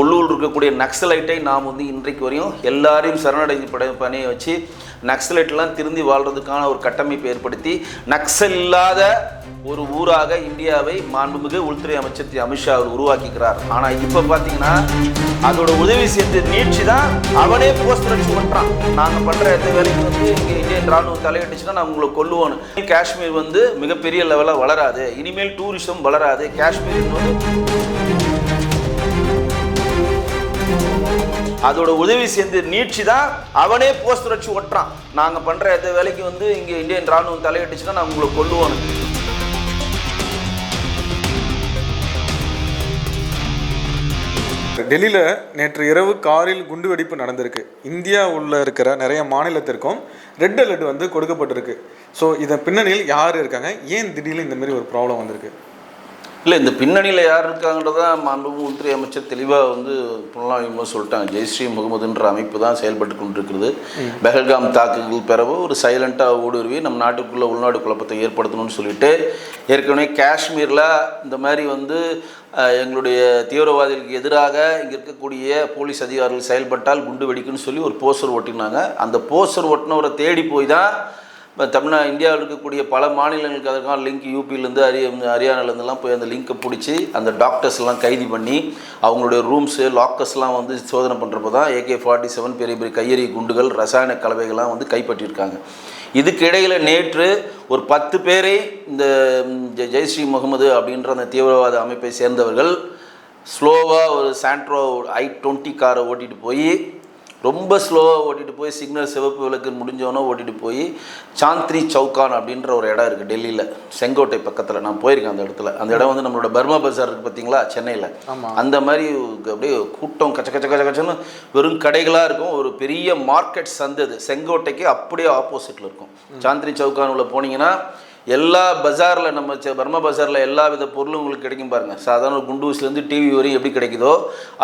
உள்ளூர் இருக்கக்கூடிய நக்சலைட்டை நாம் வந்து இன்றைக்கு வரையும் எல்லாரையும் சரணடைந்து பட பணியை வச்சு நக்சலைட்லாம் திருந்தி வாழ்றதுக்கான ஒரு கட்டமைப்பை ஏற்படுத்தி நக்சல் இல்லாத ஒரு ஊராக இந்தியாவை மாண்புமிகு உள்துறை அமைச்சர் திரு அமித்ஷா அவர் உருவாக்கிக்கிறார். ஆனால் இப்போ பார்த்தீங்கன்னா அதோட உதவி சேர்த்து நீட்சி தான் அவனே போஸ்ட் அடிச்சு பண்ணுறான் நாங்கள் பண்ணுற எந்த வேலைக்கு வந்து இங்கே இந்தியன் ராணுவம் தலையிட்டுச்சுன்னா நான் உங்களை கொல்லுவோன்னு. காஷ்மீர் வந்து மிகப்பெரிய லெவலாக வளராது. இனிமேல் டூரிசம் வளராது. காஷ்மீர் வந்து அதோட உதவி சேர்ந்து நீட்சி தான் அவனே போஸ்டர் வச்சு ஒட்டுறான். நாங்கள் பண்ணுற எந்த வேலைக்கு வந்து இங்கே இந்தியன் ராணுவம் தலையிட்டுச்சுன்னா நான் உங்களை கொள்ளுவோம் டெல்லியில் நேற்று இரவு காரில் குண்டுவெடிப்பு நடந்திருக்கு. இந்தியா உள்ள இருக்கிற நிறைய மாநிலத்திற்கும் ரெட் அலர்ட் வந்து கொடுக்கப்பட்டிருக்கு. ஸோ இதன் பின்னணியில் யார் இருக்காங்க? ஏன் திடீர்னு இந்த மாதிரி ஒரு ப்ராப்ளம் வந்திருக்கு? இல்லை இந்த பின்னணியில் யார் இருக்காங்கன்றத மாண்புமிகு உள்துறை அமைச்சர் தெளிவாக வந்து புலனாய்வு சொல்லிட்டாங்க. ஜெய்ஸ்ரீ முகமதுன்ற அமைப்பு தான் செயல்பட்டு கொண்டிருக்கிறது. பெஹல்காம் தாக்குதல் பிறகு ஒரு சைலண்ட்டாக ஊடுருவி நம்ம நாட்டுக்குள்ளே உள்நாடு குழப்பத்தை ஏற்படுத்தணும்னு சொல்லிட்டு ஏற்கனவே காஷ்மீரில் இந்த மாதிரி வந்து எங்களுடைய தீவிரவாதிகளுக்கு எதிராக இங்கே இருக்கக்கூடிய போலீஸ் அதிகாரிகள் செயல்பட்டால் குண்டு வெடிக்குன்னு சொல்லி ஒரு போஸ்டர் ஒட்டினாங்க. அந்த போஸ்டர் ஒட்டினவரை தேடி போய் தான் இப்போ தமிழ்நா இந்தியாவில் இருக்கக்கூடிய பல மாநிலங்களுக்கு அதற்கான லிங்க் யூபியிலேருந்து ஹரிய ஹரியானாலேருந்துலாம் போய் அந்த லிங்க்கை பிடிச்சி அந்த டாக்டர்ஸ் எல்லாம் கைது பண்ணி அவங்களுடைய ரூம்ஸு லாக்கர்ஸ்லாம் வந்து சோதனை பண்ணுறப்போ தான் ஏகே ஃபார்ட்டி செவன் பெரிய பெரிய கையெறி குண்டுகள் ரசாயன கலவைகள்லாம் வந்து கைப்பற்றியிருக்காங்க. இதுக்கு இடையில் நேற்று ஒரு பத்து பேரை இந்த ஜெ- ஜெய்ஸ்ரீ முகமது அப்படின்ற அந்த தீவிரவாத அமைப்பை சேர்ந்தவர்கள் ஸ்லோவாக ஒரு சாண்ட்ரோ ஐ டுவெண்ட்டி காரை ஓட்டிகிட்டு போய் ரொம்ப ஸ்லோவாக ஓட்டிகிட்டு போய் சிக்னல் சிவப்பு விளக்கு முடிஞ்சவொன்னே ஓட்டிகிட்டு போய் சாந்திரி சவுகான் அப்படின்ற ஒரு இடம் இருக்குது டெல்லியில். செங்கோட்டை பக்கத்தில். நான் போயிருக்கேன் அந்த இடத்துல. அந்த இடம் வந்து நம்மளோட பர்மா பஜார் இருக்குது பார்த்தீங்களா சென்னையில். அந்த மாதிரி அப்படியே கூட்டம் கச்ச கச்ச கச்ச கச்சன்னு வெறும் கடைகளாக இருக்கும். ஒரு பெரிய மார்க்கெட் சந்து அது. செங்கோட்டைக்கு அப்படியே ஆப்போசிட்டில் இருக்கும். சாந்திரி சவுகான் உள்ள போனீங்கன்னா எல்லா பஜாரில் நம்ம பர்மா பஜாரில் எல்லா வித பொருளும் உங்களுக்கு கிடைக்கும் பாருங்கள் சாதாரண குண்டூஸ்லேருந்து டிவி வரையும் எப்படி கிடைக்குதோ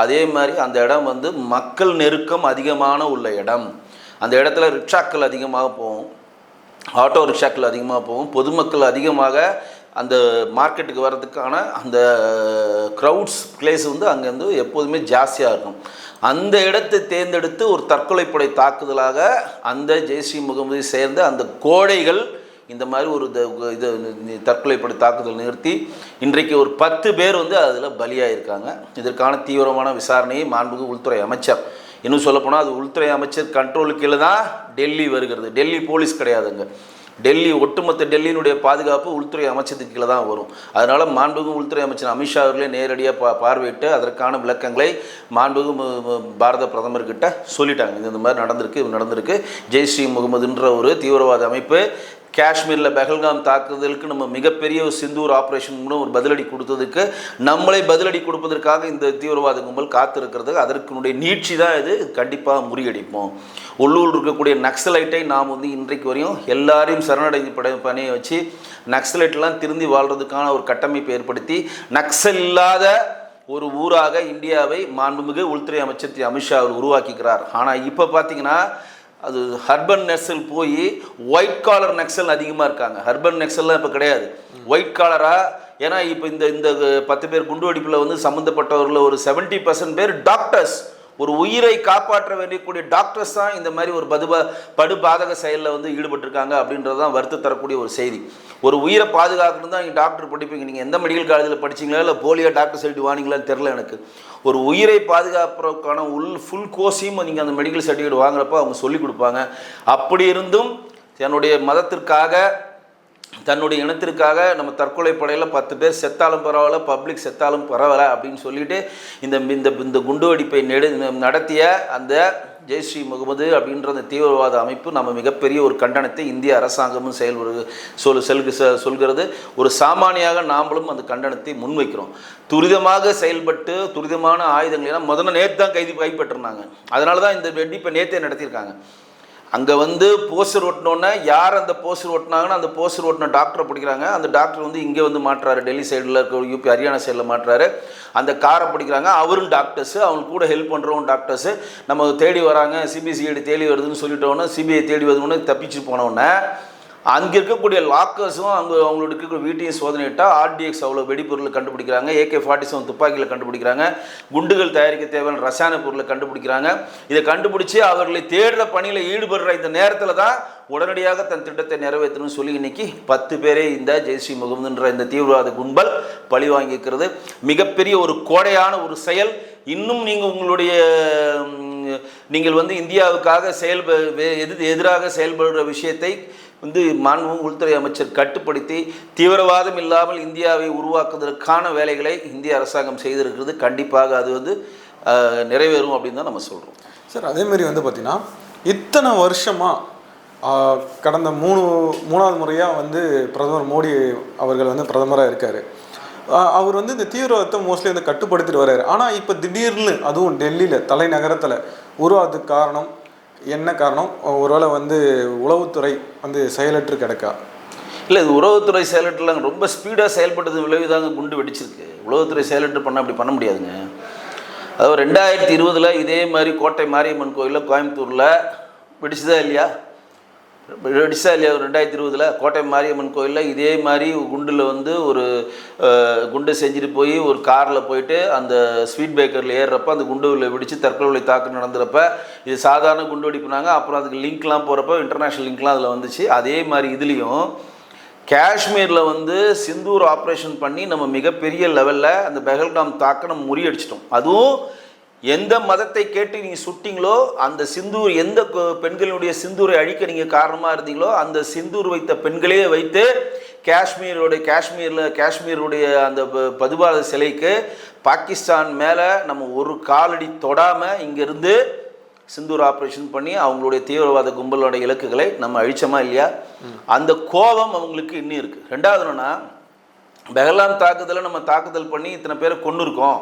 அதே மாதிரி அந்த இடம் வந்து மக்கள் நெருக்கம் அதிகமான உள்ள இடம். அந்த இடத்துல ரிக்ஷாக்கள் அதிகமாக போகும். ஆட்டோ ரிக்ஷாக்கள் அதிகமாக போகும். பொதுமக்கள் அதிகமாக அந்த மார்க்கெட்டுக்கு வர்றதுக்கான அந்த க்ரௌட்ஸ் பிளேஸ் வந்து அங்கே வந்து எப்போதுமே ஜாஸ்தியாக இருக்கும். அந்த இடத்தை தேர்ந்தெடுத்து ஒரு தற்கொலைப்படை தாக்குதலாக அந்த ஜெய்ஸ்ரீ முகமது சேர்ந்த அந்த கோடைகள் இந்த மாதிரி ஒரு த- இது தற்கொலைப்படை தாக்குதல் நிறுத்தி இன்றைக்கு ஒரு பத்து பேர் வந்து அதில் பலியாயிருக்காங்க. இதற்கான தீவிரமான விசாரணையை மாண்புக்கு உள்துறை அமைச்சர் இன்னும் சொல்லப்போனால் அது உள்துறை அமைச்சர் கண்ட்ரோலுக்கு கீழே தான் டெல்லி வருகிறது. டெல்லி போலீஸ் கிடையாதுங்க. டெல்லி ஒட்டுமொத்த டெல்லியினுடைய பாதுகாப்பு உள்துறை அமைச்சத்துக்கு கீழே தான் வரும். அதனால் மாண்புமிகு உள்துறை அமைச்சர் அமித்ஷா அவர்களே நேரடியாக பா பார்வையிட்டு அதற்கான விளக்கங்களை மாண்புமிகு பாரத பிரதமர்கிட்ட சொல்லிட்டாங்க. இது இந்த மாதிரி நடந்திருக்கு நடந்திருக்கு. ஜெய்ஸ்ரீ முகமதுன்ற ஒரு தீவிரவாத அமைப்பு காஷ்மீரில் பெஹல்காம் தாக்குதலுக்கு நம்ம மிகப்பெரிய ஒரு சிந்தூர் ஆப்ரேஷன் மூலம் ஒரு பதிலடி கொடுத்ததுக்கு நம்மளை பதிலடி கொடுப்பதற்காக இந்த தீவிரவாத கும்பல் காத்திருக்கிறது. அதற்குனுடைய நீட்சி தான் இது. கண்டிப்பாக முறியடிப்போம். உள்ளூர் இருக்கக்கூடிய நக்சலைட்டை நாம் வந்து இன்றைக்கு வரையும் எல்லாரையும் சரணடைந்து பட பணியை வச்சு நக்சலைட்லாம் திருந்தி வாழ்கிறதுக்கான ஒரு கட்டமைப்பை ஏற்படுத்தி நக்சல் இல்லாத ஒரு ஊராக இந்தியாவை மாண்புமிகு உள்துறை அமைச்சர் திரு அமித்ஷா அவர் உருவாக்கிக்கிறார். ஆனால் இப்போ பார்த்தீங்கன்னா அது ஹர்பன் நெக்சல் போய் ஒயிட் காலர் நெக்சல் அதிகமாக இருக்காங்க. ஹர்பன் நெக்சல்லாம் இப்போ கிடையாது. ஒயிட் காலராக ஏன்னா இப்போ இந்த இந்த பத்து பேர் குண்டுவெடிப்பில் வந்து சம்மந்தப்பட்டவர்களில் ஒரு 70% பர்சன்ட் பேர் டாக்டர்ஸ் ஒரு உயிரை காப்பாற்ற வேண்டியக்கூடிய டாக்டர்ஸ் தான் இந்த மாதிரி ஒரு பதுப படுபாதக செயலில் வந்து ஈடுபட்டிருக்காங்க அப்படின்றது தான் வருத்த தரக்கூடிய ஒரு செய்தி. ஒரு உயிரை பாதுகாக்கணும் தான் நீங்கள் டாக்டர் படிப்பீங்க. நீங்கள் எந்த மெடிக்கல் காலேஜில் படிச்சீங்களா? இல்லை போலியோ டாக்டர் சைடு வாங்கிங்களான்னு தெரில எனக்கு. ஒரு உயிரை பாதுகாப்புறதுக்கான உள் ஃபுல் கோர்ஸையும் நீங்கள் அந்த மெடிக்கல் சர்டிஃபிகேட் வாங்குறப்ப அவங்க சொல்லிக் கொடுப்பாங்க. அப்படி இருந்தும் என்னுடைய மதத்திற்காக தன்னுடைய இனத்திற்காக நம்ம தற்கொலை படையில் பத்து பேர் செத்தாலும் பரவாயில்ல பப்ளிக் செத்தாலும் பரவாயில்ல அப்படின்னு சொல்லிட்டு இந்த இந்த இந்த குண்டுவெடிப்பை நெடு நடத்திய அந்த ஜெய்ஸ்ரீ முகமது அப்படின்ற அந்த தீவிரவாத அமைப்பு நம்ம மிகப்பெரிய ஒரு கண்டனத்தை இந்திய அரசாங்கமும் செயல்படு சொல் செல்கு சொல்கிறது. ஒரு சாமானியாக நாமளும் அந்த கண்டனத்தை முன்வைக்கிறோம். துரிதமாக செயல்பட்டு துரிதமான ஆயுதங்கள் ஏன்னா முதல்ல நேற்று தான் கைது கைப்பற்றினாங்க அதனால தான் இந்த வெடிப்பை நேற்றே நடத்தியிருக்காங்க. அங்கே வந்து போஸ்டர் ஒட்டினோன்னே யார் அந்த போஸ்டர் ஒட்டினாங்கன்னு அந்த போஸ்டர் ஒட்டின டாக்டரை பிடிக்கிறாங்க. அந்த டாக்டர் வந்து இங்கே வந்து மாட்டுறாரு. டெல்லி சைடில் இருக்க யூபி ஹரியானா சைடில் மாட்டுறாரு. அந்த காரை பிடிக்கிறாங்க. அவரும் டாக்டர்ஸு அவங்க கூட ஹெல்ப் பண்ணுறவங்க டாக்டர்ஸு நம்ம தேடி வராங்க. சிபிசிஐடி தேடி வருதுன்னு சொல்லிட்டோன்னே சிபிஐ தேடி வருதுன்னு தப்பிச்சு போனோன்னே அங்கே இருக்கக்கூடிய லாக்கர்ஸும் அங்கே அவங்களோட இருக்கக்கூடிய வீட்டையும் சோதனையிட்டால் ஆர்டிஎக்ஸ் அவ்வளோ வெடிப்பொருளை கண்டுபிடிக்கிறாங்க. ஏகே ஃபார்ட்டி செவன் துப்பாக்கியில் கண்டுபிடிக்கிறாங்க. குண்டுகள் தயாரிக்க தேவையான ரசாயன பொருளை கண்டுபிடிக்கிறாங்க. இதை கண்டுபிடிச்சி அவர்களை தேடுற பணியில் ஈடுபடுற இந்த நேரத்தில் தான் உடனடியாக தன் திட்டத்தை நிறைவேற்றணும்னு சொல்லி இன்னைக்கு பத்து பேரே இந்த ஜெய்ஸ்ரீ முகமதுன்ற இந்த தீவிரவாத கும்பல் பழி வாங்கியிருக்கிறது. மிகப்பெரிய ஒரு கோடையான ஒரு செயல். இன்னும் நீங்கள் உங்களுடைய நீங்கள் வந்து இந்தியாவுக்காக செயல்ப எது எதிராக செயல்படுற விஷயத்தை வந்து மாண்பு உள்துறை அமைச்சர் கட்டுப்படுத்தி தீவிரவாதம் இல்லாமல் இந்தியாவை உருவாக்குவதற்கான வேலைகளை இந்திய அரசாங்கம் செய்திருக்கிறது. கண்டிப்பாக அது வந்து நிறைவேறும் அப்படின்னு தான் நம்ம சொல்கிறோம் சார் அதேமாரி வந்து பார்த்திங்கன்னா இத்தனை வருஷமாக கடந்த மூணு மூணாவது முறையாக வந்து பிரதமர் மோடி அவர்கள் வந்து பிரதமராக இருக்கார். அவர் வந்து இந்த தீவிரவாதத்தை மோஸ்ட்லி வந்து கட்டுப்படுத்திட்டு வர்றாரு. ஆனால் இப்போ திடீர்னு அதுவும் டெல்லியில் தலைநகரத்தில் உருவாதுக்கு காரணம் என்ன காரணம்? ஒருவேளை வந்து உளவுத்துறை வந்து செயலற்று கிடக்கா? இல்லை இது உளவுத்துறை செயலற்றுலாம் ரொம்ப ஸ்பீடாக செயல்பட்டது விளைவுதாங்க குண்டு வெடிச்சிருக்கு. உளவுத்துறை செயலற்று பண்ண அப்படி பண்ண முடியாதுங்க. அதாவது ரெண்டாயிரத்தி இருபதில் இதே மாதிரி கோட்டை மாரியம்மன் கோயிலில் கோயம்புத்தூரில் வெடிச்சுதா இல்லையா? வெடிச்சா இல்லையா ரெண்டாயிரத்தி இருபதில் கோட்டை மாரியம்மன் கோயிலில் இதே மாதிரி குண்டில் வந்து ஒரு குண்டு செஞ்சுட்டு போய் ஒரு காரில் போயிட்டு அந்த ஸ்வீட் பேக்கரில் ஏறுறப்ப அந்த குண்டுவில் வெடித்து தற்கொலை தாக்கு நடந்துறப்ப இது சாதாரண குண்டு வெடிப்புனாங்க. அப்புறம் அதுக்கு லிங்க்லாம் போகிறப்ப இன்டர்நேஷ்னல் லிங்க்லாம் அதில் வந்துச்சு. அதே மாதிரி இதுலேயும் காஷ்மீரில் வந்து சிந்தூர் ஆப்ரேஷன் பண்ணி நம்ம மிகப்பெரிய லெவலில் அந்த பெஹல்காம் தாக்க நம்ம முறியடிச்சிட்டோம். அதுவும் எந்த மதத்தை கேட்டு நீங்கள் சுட்டிங்களோ அந்த சிந்தூர் எந்த கொ- பெண்களுடைய சிந்தூரை அழிக்க நீங்கள் காரணமாக இருந்தீங்களோ அந்த சிந்தூர் வைத்த பெண்களே வைத்து காஷ்மீரோடைய காஷ்மீரில் காஷ்மீருடைய அந்த ப- பதுபாத சிலைக்கு பாகிஸ்தான் மேலே நம்ம ஒரு காலடி தொடாமல் இங்கேருந்து சிந்தூர் ஆப்ரேஷன் பண்ணி அவங்களுடைய தீவிரவாத கும்பலோட இலக்குகளை நம்ம அழிச்சோமா இல்லையா? அந்த கோபம் அவங்களுக்கு இன்னும் இருக்குது ரெண்டாவது என்னென்னா பெஹலாம் தாக்குதலை நம்ம தாக்குதல் பண்ணி இத்தனை பேரை கொண்டு இருக்கோம்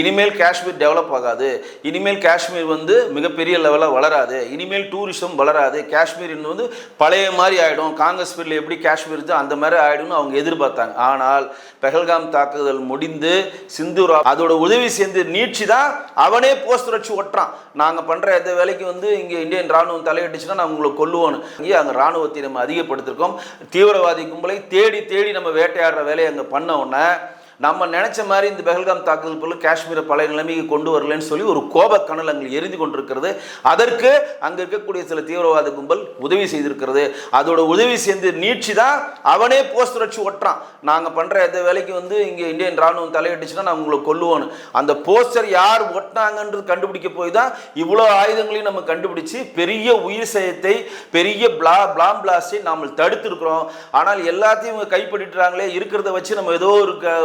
இனிமேல் காஷ்மீர் டெவலப் ஆகாது. இனிமேல் காஷ்மீர் வந்து மிகப்பெரிய லெவலில் வளராது. இனிமேல் டூரிசம் வளராது. காஷ்மீர் இன்னும் வந்து பழைய மாதிரி ஆகிடும் காங்கிரஸ் பீரியடில் எப்படி காஷ்மீர் இருந்தோ அந்த மாதிரி ஆகிடும்னு அவங்க எதிர்பார்த்தாங்க. ஆனால் பெஹல்காம் தாக்குதல் முடிந்து சிந்தூர் அதோட உதவி சேர்ந்து நீட்சி தான் அவனே போஸ்டர் வச்சு ஒட்டுறான். நாங்கள் பண்ணுற எந்த வேலைக்கு வந்து இங்கே இந்தியன் ராணுவம் தலையிட்டுச்சுன்னா நான் உங்களை கொல்லுவோன்னு. இங்கே அங்கே ராணுவத்தை நம்ம அதிகப்படுத்திருக்கோம். தீவிரவாதி கும்பலை தேடி தேடி நம்ம வேட்டையாடுற வேலையை அங்கே பண்ண உடனே நம்ம நினைச்ச மாதிரி இந்த பெஹல்காம் தாக்குதல் போல காஷ்மீரை பழைய நிலைமைக்கு கொண்டு வரலன்னு சொல்லி ஒரு கோபக்கணல் அங்கே எரிந்து கொண்டிருக்கிறது. அதற்கு அங்கே இருக்கக்கூடிய சில தீவிரவாத கும்பல் உதவி செய்திருக்கிறது. அதோட உதவி சேர்ந்து நீட்சி தான் அவனே போஸ்டர் வச்சு ஒட்டுறான். நாங்கள் பண்ணுற எந்த வேலைக்கு வந்து இங்கே இந்தியன் ராணுவம் தலையிட்டுச்சுன்னா நான் உங்களை கொல்லுவோன்னு. அந்த போஸ்டர் யார் ஒட்டினாங்கன்றது கண்டுபிடிக்க போய் தான் இவ்வளோ ஆயுதங்களையும் நம்ம கண்டுபிடிச்சு பெரிய உயிர் சேதத்தை பெரிய பிளா பிளாம் பிளாஸ்டை நாம் தடுத்திருக்கிறோம். ஆனால் எல்லாத்தையும் இவங்க கைப்பற்றிட்டாங்களே இருக்கிறத வச்சு நம்ம ஏதோ ஒரு க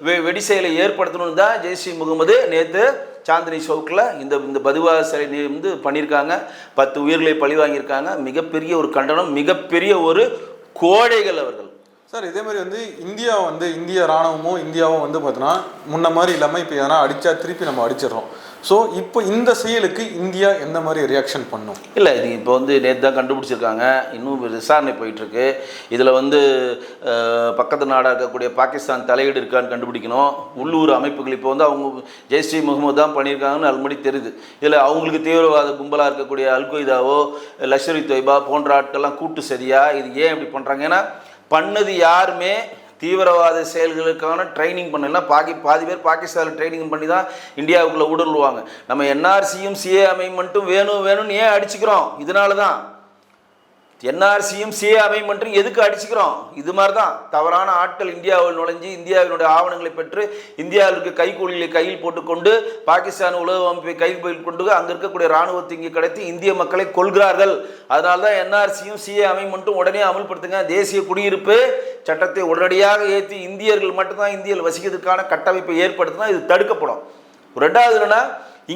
வெ- வெடி செயலை ஏற்படுத்தணும்னு தான் ஜெய்ஸ்ரீ முகமது நேற்று சாந்தினி சவுக்கில் இந்த இந்த பதுவாக சிலை வந்து பண்ணியிருக்காங்க. பத்து உயிர்களை பழி வாங்கியிருக்காங்க. மிகப்பெரிய ஒரு கண்டனம் மிகப்பெரிய ஒரு கோடைகள் அவர்கள். சார் இதே மாதிரி வந்து இந்தியா வந்து இந்திய ராணுவமும் இந்தியாவும் வந்து பார்த்தோன்னா முன்ன மாதிரி இல்லாமல் இப்போ எதனா அடித்தா திருப்பி நம்ம அடிச்சிடுறோம். ஸோ இப்போ இந்த செயலுக்கு இந்தியா எந்த மாதிரி ரியாக்ஷன் பண்ணும்? இல்லை இது இப்போ வந்து நேற்று தான் கண்டுபிடிச்சிருக்காங்க. இன்னும் விசாரணை போயிட்டுருக்கு. இதில் வந்து பக்கத்து நாடாக இருக்கக்கூடிய பாகிஸ்தான் தலையீடு இருக்கான்னு கண்டுபிடிக்கணும். உள்ளூர் அமைப்புகள் இப்போ வந்து அவங்க ஜெய்ஸ்ரீ முகமது தான் பண்ணியிருக்காங்கன்னு அல்மடி தெரியுது. இதில் அவங்களுக்கு தீவிரவாத கும்பலாக இருக்கக்கூடிய அல்கொய்தாவோ லஷ்கர் தொய்பா போன்ற ஆட்கள்லாம் கூட்டு சரியா? இது ஏன் இப்படி பண்ணுறாங்க ஏன்னா பண்ணது யாருமே தீவிரவாத செயல்களுக்கான ட்ரைனிங் பண்ணலாம். பாக்கி பாதி பேர் பாகிஸ்தானில் ட்ரைனிங் பண்ணி தான் இந்தியாவுக்குள்ளே ஊடுருவாங்க. நம்ம என்ஆர்சியும் சிஏ அமைமெண்ட்டும் வேணும் வேணும்னு ஏன் அடிச்சுக்கிறோம்? இதனால தான் என்ஆர்சியும் சிஏ அமைமெண்ட்டும் எதுக்கு அடிச்சுக்கிறோம்? இது மாதிரி தான் தவறான ஆட்கள் இந்தியாவில் நுழைஞ்சு இந்தியாவினுடைய ஆவணங்களை பெற்று இந்தியாவிற்கு கைக்கூலிகளை கையில் போட்டுக்கொண்டு பாகிஸ்தான் உளவு அமைப்பை கையில் கொண்டு அங்கே இருக்கக்கூடிய ராணுவத்தை இங்கே கடத்தி இந்திய மக்களை கொள்கிறார்கள் அதனால தான் என்ஆர்சியும் சிஏ மட்டும் உடனே அமல்படுத்துங்க. தேசிய குடியிருப்பு சட்டத்தை உடனடியாக ஏற்றி இந்தியர்கள் மட்டும்தான் இந்தியாவில் வசிக்கிறதுக்கான கட்டமைப்பை ஏற்படுத்தினா இது தடுக்கப்படும். ரெண்டாவது என்னன்னா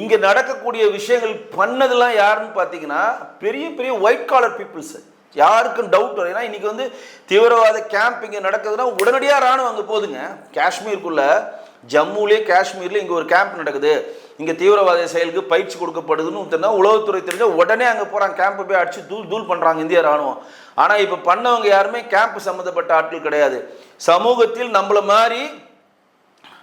இங்கே நடக்கக்கூடிய விஷயங்கள் பண்ணதெல்லாம் யாருன்னு பார்த்தீங்கன்னா பெரிய பெரிய ஒயிட் காலர் பீப்புள்ஸு யாருக்கும் டவுட் வரும். ஏன்னா இன்னைக்கு வந்து தீவிரவாத கேம்ப் இங்கே நடக்குதுன்னா உடனடியாக ராணுவம் அங்கே போகுதுங்க. காஷ்மீருக்குள்ள ஜம்முலே காஷ்மீரில் இங்கே ஒரு கேம்ப் நடக்குது. இங்கே தீவிரவாத செயலுக்கு பயிற்சி கொடுக்கப்படுதுன்னு தெரிஞ்சா உளவுத்துறை தெரிஞ்சால் உடனே அங்கே போகிறாங்க கேம்ப்பை போய் அடிச்சு தூள் தூள் பண்ணுறாங்க இந்திய ராணுவம். ஆனால் இப்போ பண்ணவங்க யாருமே கேம்ப் சம்மந்தப்பட்ட ஆட்கள் கிடையாது. சமூகத்தில் நம்மளை மாதிரி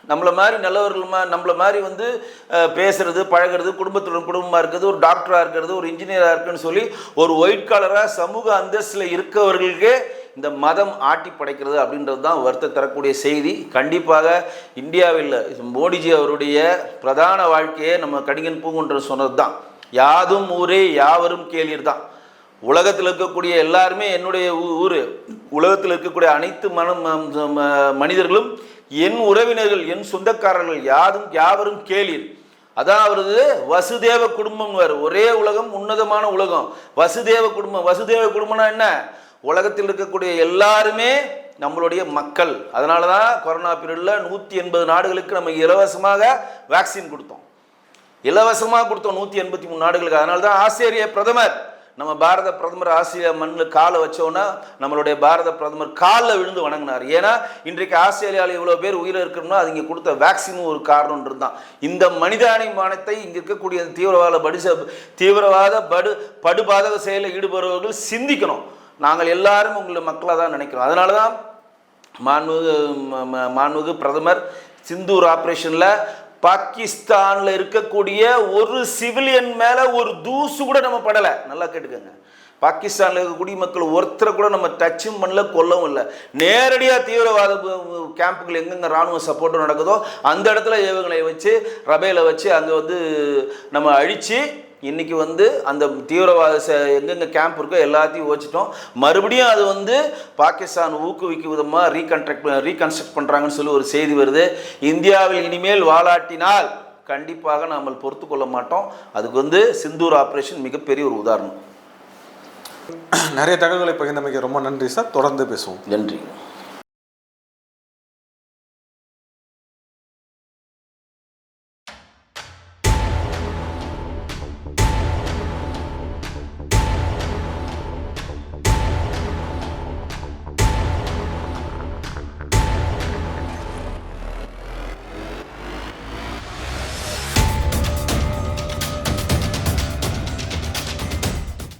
நம்மளை மாதிரி நல்லவர்கள் மா- மாதிரி வந்து பேசுகிறது பேசுறது பழகுறது குடும்பத்துடன் குடும்பமாக இருக்கிறது ஒரு டாக்டராக இருக்கிறது ஒரு இன்ஜினியராக இருக்குன்னு சொல்லி ஒரு ஒயிட் காலராக சமூக அந்தஸ்தில் இருக்கவர்களுக்கே இந்த மதம் ஆட்டி படைக்கிறது அப்படின்றது தான் வருத்த தரக்கூடிய செய்தி. கண்டிப்பாக இந்தியாவில் மோடிஜி அவருடைய பிரதான வாழ்க்கையை நம்ம கடிகன் பூங்குன்ற சொன்னது தான். யாதும் ஊரே யாவரும் கேளீர் தான். உலகத்தில் இருக்கக்கூடிய எல்லாருமே என்னுடைய ஊர். உலகத்தில் இருக்கக்கூடிய அனைத்து மன மனிதர்களும் என் உறவினர்கள் என் சொந்தக்காரர்கள் யாரும் யாவரும் கேளீர். அதான் அவரது வசுதேவ குடும்பம் ஒரே உலகம் உன்னதமான உலகம். வசுதேவ குடும்பம். வசுதேவ குடும்பம்னா என்ன? உலகத்தில் இருக்கக்கூடிய எல்லாருமே நம்மளுடைய மக்கள். அதனால தான் கொரோனா பீரியடில் நூற்றி எண்பது நாடுகளுக்கு நம்ம இலவசமாக வேக்சின் கொடுத்தோம். இலவசமாக கொடுத்தோம் நூற்றி எண்பத்தி மூணு நாடுகளுக்கு. அதனால தான் ஆஸ்திரேலிய பிரதமர் நம்ம பாரத பிரதமர் ஆஸ்திரேலியா மண்ணில் காலை வச்சோன்னா நம்மளுடைய பாரத பிரதமர் காலில் விழுந்து வணங்கினார். ஏன்னா இன்றைக்கு ஆஸ்திரேலியாவில் இவ்வளோ பேர் உயிர் இருக்கணும்னா அது இங்கே கொடுத்த வேக்சினும் ஒரு காரணம் தான் இந்த மனிதாபிமானத்தை இங்கே இருக்கக்கூடிய தீவிரவாத படிச தீவிரவாத படு படுபாதக செயலில் ஈடுபடுபவர்கள் சிந்திக்கணும். நாங்கள் எல்லாரும் உங்களை மக்களாக தான் நினைக்கிறோம். அதனால தான் மாண்புமிகு ம- மாண்புமிகு பிரதமர் சிந்தூர் ஆப்ரேஷனில் பாகிஸ்தானில் இருக்கக்கூடிய ஒரு சிவிலியன் மேலே ஒரு தூசு கூட நம்ம படலை. நல்லா கேட்டுக்கோங்க. பாகிஸ்தானில் இருக்கக்கூடிய மக்கள் ஒருத்தரை கூட நம்ம டச்சும் பண்ணல கொல்லவும் இல்லை. நேரடியாக தீவிரவாத கேம்புகள் எங்கெங்கே இராணுவ சப்போர்ட்டும் நடக்குதோ அந்த இடத்துல இவங்களை வச்சு ரபேல வச்சு அங்கே வந்து நம்ம அழித்து இன்னைக்கு வந்து அந்த தீவிரவாத ச எங்கெங்கே கேம்ப் இருக்கோ எல்லாத்தையும் வச்சுட்டோம் மறுபடியும் அது வந்து பாகிஸ்தான் ஊக்குவிக்கும் விதமாக ரீகன்ஸ்ட்ரக்ட் ரீகன்ஸ்ட்ரக்ட் பண்ணுறாங்கன்னு சொல்லி ஒரு செய்தி வருது. இந்தியாவில் இனிமேல் வாலாட்டினால் கண்டிப்பாக நாம் பொறுத்து கொள்ள மாட்டோம். அதுக்கு வந்து சிந்தூர் ஆப்ரேஷன் மிகப்பெரிய ஒரு உதாரணம். நிறைய தகவல்களை பகிர்ந்தமைக்கு ரொம்ப நன்றி சார். தொடர்ந்து பேசுவோம். நன்றி.